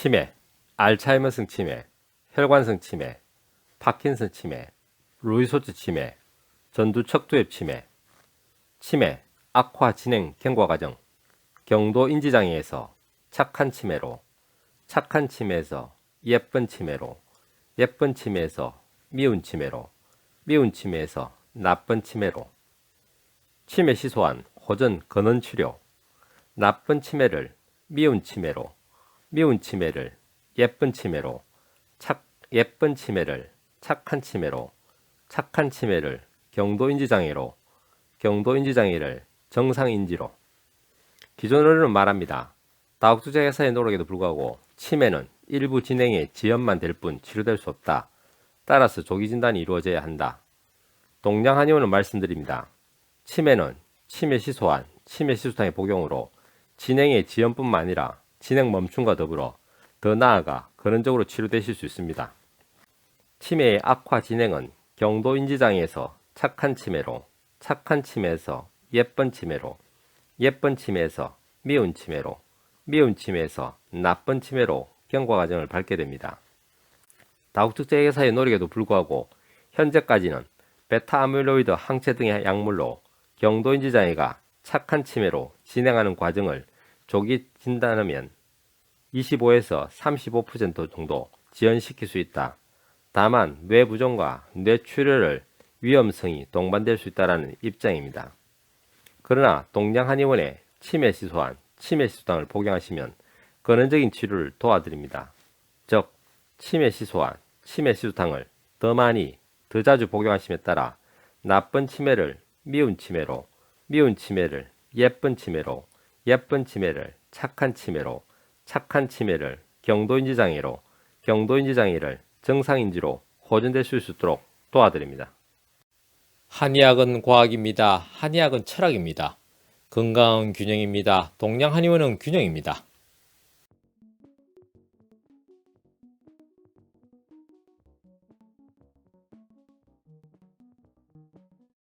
치매, 알츠하이머성 치매, 혈관성 치매, 파킨슨 치매, 루이소트 치매, 전두척두엽 치매, 치매, 악화 진행 경과 과정, 경도 인지장애에서 착한 치매로, 착한 치매에서 예쁜 치매로, 예쁜 치매에서 미운 치매로, 미운 치매에서 나쁜 치매로, 치매 시소한 호전 근원 치료, 나쁜 치매를 미운 치매로, 미운 치매를 예쁜 치매로, 착, 예쁜 치매를 착한 치매로, 착한 치매를 경도인지 장애로, 경도인지 장애를 정상인지로. 기존으로는 말합니다. 다국투자 회사의 노력에도 불구하고 치매는 일부 진행의 지연만 될 뿐 치료될 수 없다. 따라서 조기 진단이 이루어져야 한다. 동양 한의원은 말씀드립니다. 치매는 치매 시소한 치매 시소탕의 복용으로 진행의 지연뿐만 아니라 진행 멈춤과 더불어 더 나아가 근원적으로 치료되실 수 있습니다. 치매의 악화 진행은 경도 인지장애에서 착한 치매로, 착한 치매에서 예쁜 치매로, 예쁜 치매에서 미운 치매로, 미운 치매에서 나쁜 치매로 경과 과정을 밟게 됩니다. 다국특제 회사의 노력에도 불구하고 현재까지는 베타 아밀로이드 항체 등의 약물로 경도 인지 장애가 착한 치매로 진행하는 과정을 조기 진단하면 25에서 35% 정도 지연시킬 수 있다. 다만 뇌부종과 뇌출혈을 위험성이 동반될 수 있다는 입장입니다. 그러나 동양한의원의 치매 시소한 치매 시소당을 복용하시면 근원적인 치료를 도와드립니다. 즉 치매 시소한 치매 시소탕을 더 많이 더 자주 복용하심에 따라 나쁜 치매를 미운 치매로 미운 치매를 예쁜 치매로 예쁜 치매를 착한 치매로 착한 치매를 경도인지 장애로 경도인지 장애를 정상인지로 호전될 수 있도록 도와드립니다. 한의학은 과학입니다. 한의학은 철학입니다. 건강은 균형입니다. 동양 한의원은 균형입니다.